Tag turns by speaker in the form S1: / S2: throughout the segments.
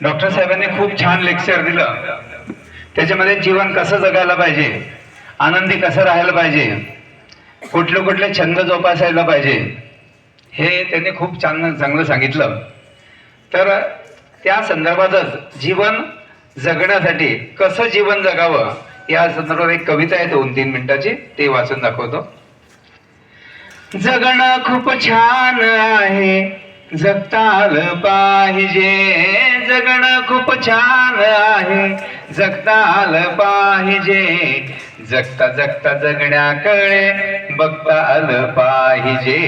S1: Doctor साहेबांनी खूप छान लेक्चर दिलं. त्याच्यामध्ये जीवन कसं जगायला पाहिजे आनंदी कसं राहायला पाहिजे कुठले कुठले छंद जोपासायला पाहिजे हे त्यांनी खूप छान चांगलं सांगितलं. तर त्या संदर्भातच जीवन जगण्यासाठी कसं जीवन जगावं या संदर्भात एक कविता आहे दोन तीन मिनिटाची ते वाचून दाखवतो. जगणं खूप छान आहे जगता आलं पाहिजे जगणं खूप छान आहे. जगता आलं पाहिजे जगता जगता जगण्याकडे बघता आलं पाहिजे.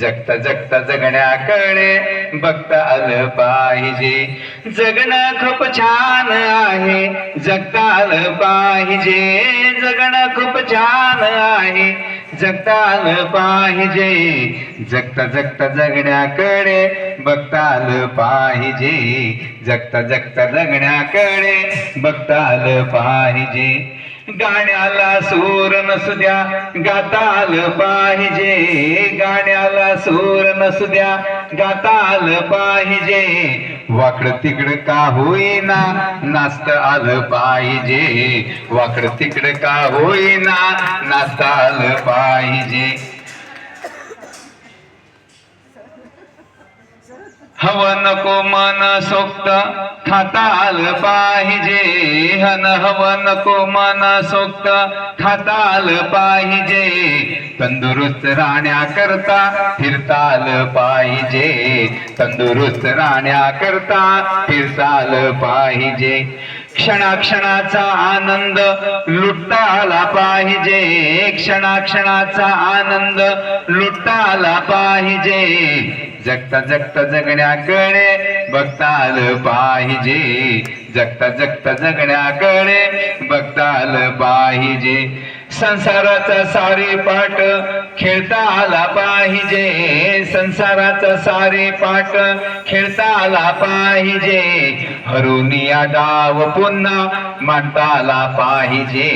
S1: जगता जगता जगण्याकडे बघता आलं पाहिजे. जगणं खूप छान आहे जगता आलं पाहिजे. जगणं खूप छान आहे. जगता आलं पाहिजे. जगता जगता जगण्याकडे बघता आलं पाहिजे. जगता जगता जगण्याकडे बघता आलं पाहिजे. गाण्याला सूर नसद्या गाता आलं पाहिजे. गाण्याला सूर नसद्या गाता आलं पाहिजे. वाकडं तिकडं का होईना नाचत आलं पाहिजे. वाकडं तिकडं का होईना नाचता आलं पाहिजे. हवं नको मन सोक्त खाता आलं पाहिजे. हन हवं नको मन सोक्त खाता आलं पाहिजे. तंदुरुस्त राहण्याकरता फिरता आलं पाहिजे. तंदुरुस्त राहण्याकरता फिरता आलं पाहिजे. क्षणाक्षणाचा आनंद लुटता आला पाहिजे. क्षणाक्षणाचा आनंद लुटता आला पाहिजे. जगता जगता जगण्याकडे बघता आलं पाहिजे. जगता जगता जगण्याकडे बघता आलं पाहिजे. संसाराचा सारे पाठ खेळता आला पाहिजे. संसाराचा सारे पाठ खेळता आला पाहिजे हरुनिया डाव पुन्हा मांडता आला पाहिजे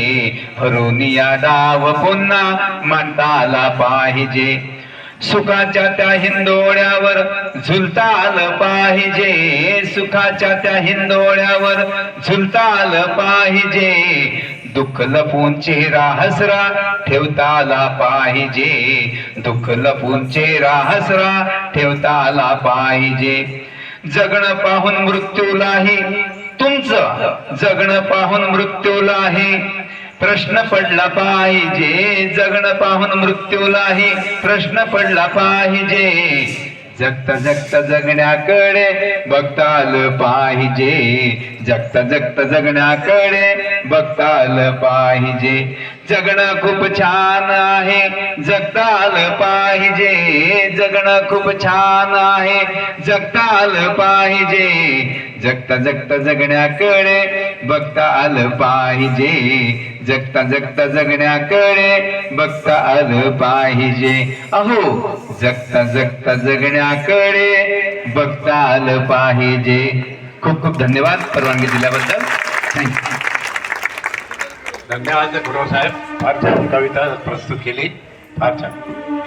S1: हरुनिया डाव पुन्हा मांडता आला पाहिजे. सुखाच्या त्या हिंदोळ्यावर झुलता आलं पाहिजे. सुखाच्या त्या हिंदोळ्यावर झुलता आलं पाहिजे. दुःख लपून चेहरा हसरा ठेवता आला पाहिजे. दुःख लपून चेहरा हसरा ठेवता आला पाहिजे. जगणं पाहून मृत्यूलाही तुमचं जगणं पाहून मृत्यूलाही प्रश्न पडला पाहिजे. जगणं पाहून मृत्यूलाही प्रश्न पडला पाहिजे. जगता जगता जगण्याकडे बघता आलं पाहिजे. जगता जगता जगण्याकडे बघता आलं पाहिजे. जगणं खूप छान आहे. जगता आलं पाहिजे. जगणं खूप छान आहे. जगता आलं पाहिजे. जगता जगता जगण्याकडे बघता आलं पाहिजे. जगता जगता जगण्याकडे बघता आलं पाहिजे. अहो जगता जगता जगण्याकडे बघता आलं पाहिजे. खूप खूप धन्यवाद परवानगी दिल्याबद्दल. थँक्यू
S2: धन्यवाद गुरुसाहेब फार छान कविता प्रस्तुत केली. फार छान.